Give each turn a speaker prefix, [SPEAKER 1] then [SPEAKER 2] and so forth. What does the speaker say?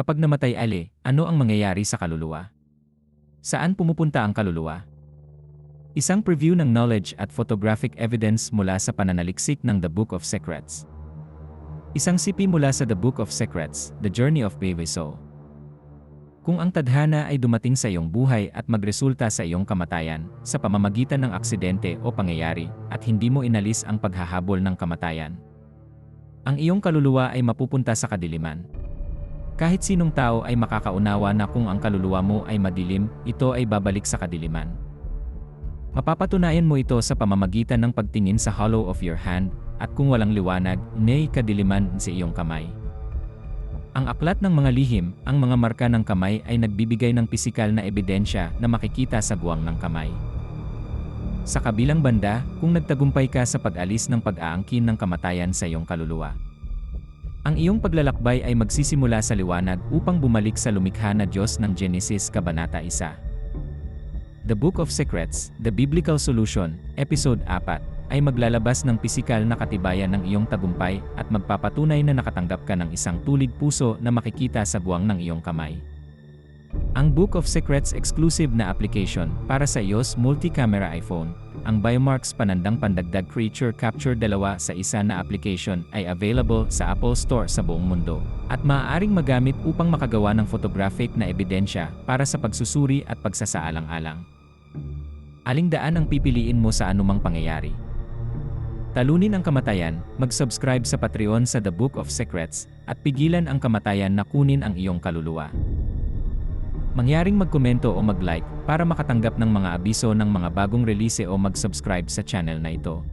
[SPEAKER 1] Kapag namatay ali, ano ang mangyayari sa kaluluwa? Saan pumupunta ang kaluluwa? Isang preview ng knowledge at photographic evidence mula sa pananaliksik ng The Book of Secrets. Isang sipi mula sa The Book of Secrets, The Journey of Soul. Kung ang tadhana ay dumating sa iyong buhay at magresulta sa iyong kamatayan, sa pamamagitan ng aksidente o pangyayari, at hindi mo inalis ang paghahabol ng kamatayan, ang iyong kaluluwa ay mapupunta sa kadiliman. Kahit sinong tao ay makakaunawa na kung ang kaluluwa mo ay madilim, ito ay babalik sa kadiliman. Mapapatunayan mo ito sa pamamagitan ng pagtingin sa hollow of your hand, at kung walang liwanag, nay kadiliman sa iyong kamay. Ang aklat ng mga lihim, ang mga marka ng kamay ay nagbibigay ng pisikal na ebidensya na makikita sa guwang ng kamay. Sa kabilang banda, kung nagtagumpay ka sa pag-alis ng pag-aangkin ng kamatayan sa iyong kaluluwa, ang iyong paglalakbay ay magsisimula sa liwanag upang bumalik sa lumikha na Diyos ng Genesis Kabanata 1. The Book of Secrets, The Biblical Solution, Episode 4, ay maglalabas ng pisikal na katibayan ng iyong tagumpay at magpapatunay na nakatanggap ka ng isang tulig puso na makikita sa buwang ng iyong kamay. Ang Book of Secrets exclusive na application para sa iOS multi-camera iPhone, ang Biomarks Panandang Pandagdag Creature Capture dalawa sa isa na application ay available sa Apple Store sa buong mundo at maaaring magamit upang makagawa ng photographic na ebidensya para sa pagsusuri at pagsasaalang-alang. Aling daan ang pipiliin mo sa anumang pangyayari? Talunin ang kamatayan, mag-subscribe sa Patreon sa The Book of Secrets, at pigilan ang kamatayan na kunin ang iyong kaluluwa. Mangyaring magkomento o mag-like para makatanggap ng mga abiso ng mga bagong release o mag-subscribe sa channel na ito.